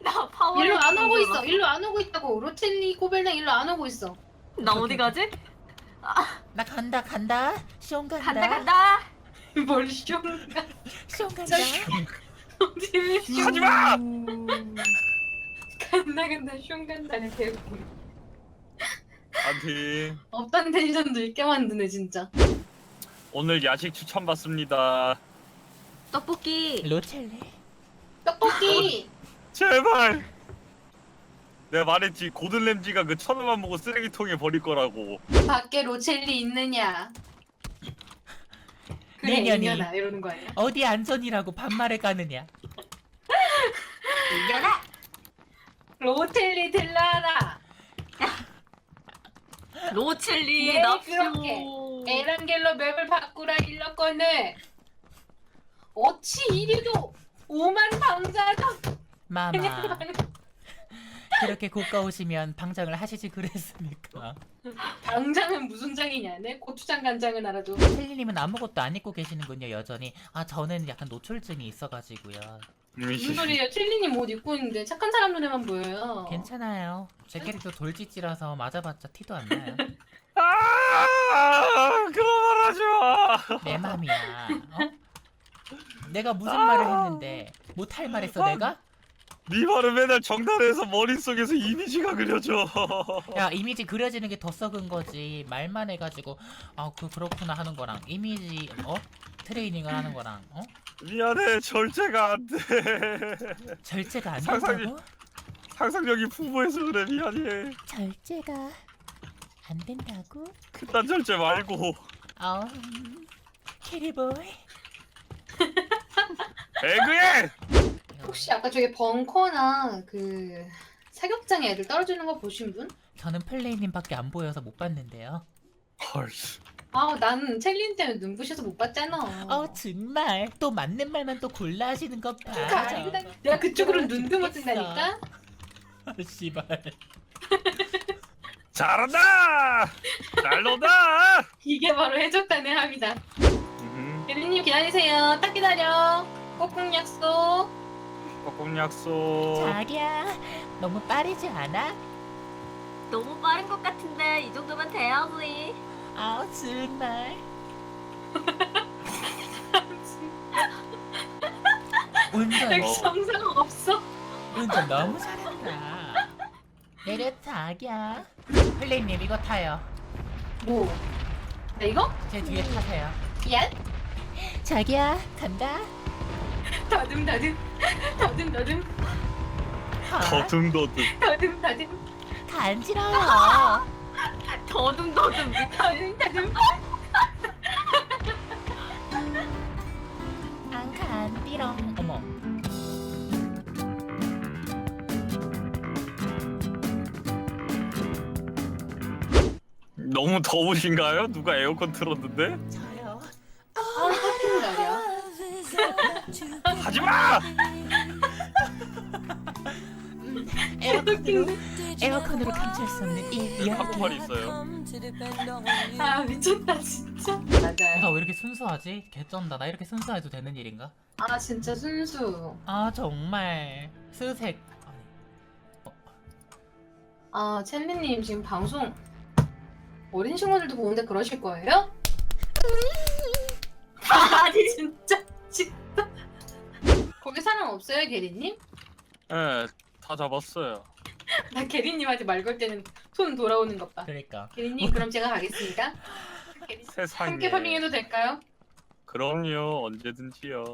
나 파워. 일로 안 오고 있어. 일로 안 오고 있다고. 로첼리 꼬벨랑 일로 안 오고 있어. 나 어디 가지? 나 간다 간다 시험 간다 간다 간다. 뭘 쇼가? 시험 간다 어디를 쇼? 하지마! 간다 간다 쇼 간다는 개웃기. 안티 없던 텐션도 있게 만드네 진짜. 오늘 야식 추천 받습니다. 떡볶이. 로첼리 떡볶이. 제발. 내가 말했지 고든 램지가 그 천 원만 먹고 쓰레기통에 버릴 거라고. 밖에 로첼리 있느냐? 그래 내년이. 이년아 이러는 거 아니야? 어디 안전이라고 반말을 까느냐 이겨라. 로첼리 들라라. 로첼리 네, 납쇼. 그렇게. 에란겔로 맵을 바꾸라 일렀거늘. 어찌 이리도 오만 방자다. 마마 그렇게 고가오시면 방장을 하시지 그랬습니까 당장은 무슨 장이냐? 내 고추장 간장은 알아도. 셀리님은 아무것도 안 입고 계시는군요 여전히 아 저는 약간 노출증이 있어가지고요 무슨 소리예요? 첼리님 옷 입고 있는데 착한 사람 눈에만 보여요. 괜찮아요 제 캐릭터 돌지지라서 맞아봤자 티도 안 나요 아, 그런 말 하지 마. 내 맘이야 어? 내가 무슨 말을 했는데 못할 말 했어 내가? 네 말은 맨날 정단해서 머릿속에서 이미지가 그려져. 야 이미지 그려지는 게 더 썩은 거지 말만 해가지고 아그 그렇구나 하는 거랑 이미지 어 트레이닝을 하는 거랑 어 미안해 절제가 안 돼. 절제가 안 상상이- 된다고 상상력이 풍부해서 그래 미안해. 절제가 안 된다고 그딴 절제 말고. 어 음, 캐리보이 배그해. 혹시 아까 저기 벙커나 그 사격장에 애들 떨어지는 거 보신 분? 저는 플레이님밖에 안 보여서 못 봤는데요 헐. 아, 나는 첼린 때문에 눈부셔서 못 봤잖아. 어 정말 또 맞는 말만 또 골라 하시는 것 봐. 아니고 나- 내가 그쪽으로 눈도 못 뜬다니까? 아, 씨발. 잘한다. 잘 논다. 이게 바로 해줬다는 합이다. 음, 예린님 기다리세요. 딱 기다려. 꼭꼭 약속. 꼭꼭 약속. 자기야, 너무 빠르지 않아? 너무 빠른 것 같은데 이 정도면 돼야지. 아 정말. 운전, 어. 정상 없어. 운전 너무 잘한다. 내려 자기야. 플레이님 이거 타요. 뭐? 나 이거? 제 뒤에 타세요. 야? 자기야, 간다. 더듬 더듬. 더듬 더듬. 아, 더듬더듬. 더듬 더듬. 간지러워. 더듬 더듬. 더듬 더듬. 안 간디렁. 어머. 너무 더우신가요? 누가 에어컨 틀었는데? 저요. 아, 커피는 날이야. 하지 마! 에어컨으로 에어컨으로 감출 수 없는 이 이야기. 있어요. 아, 미쳤다, 진짜. 맞아요. 나왜 이렇게 순수하지? 개쩐다. 나 이렇게 순수해도 되는 일인가? 아, 진짜 순수. 아 정말 스색. 아니, 아, 첼리님 지금 방송 어린 친구들도 보는데 그러실 거예요? 아니 진짜 진짜 사람 없어요 게리님? 예, 다 잡았어요. 나 게리님한테 말 걸 때는 손 돌아오는 것 봐. 그러니까 게리님 그럼 제가 가겠습니다. 세상에. 함께 파밍해도 될까요? 그럼요, 언제든지요.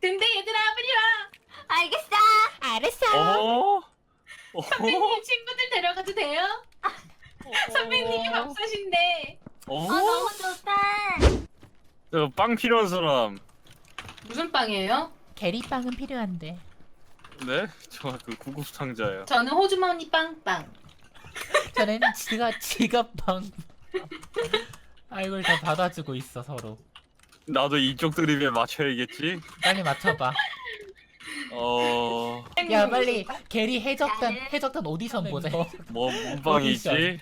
근데 얘들아 빨리 와. 알겠어. 알았어. 어머? 어머? 선배님 친구들 데려가도 돼요? 선배님이 밥 사신데 아 어머? 너무 좋다. 저빵 필요한 사람. 무슨 빵이에요? 게리빵은 필요한데. 네? 저 그 구급 상자예요. 저는 호주머니 빵빵. 저는 지가 지갑빵. 아 이걸 다 받아주고 있어 서로. 나도 이쪽 드립에 맞춰야겠지? 빨리 맞춰봐. 어... 야 빨리 게리 해적단 해적단 오디션 보자. 뭐 몸빵이지?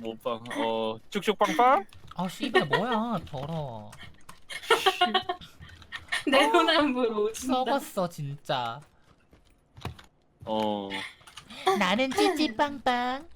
몸빵 어... 쭉쭉 빵빵? 아 씨발 뭐야 더러. 내로남불 오진다. 썩었어 진짜. 어 나는 찌찌빵빵.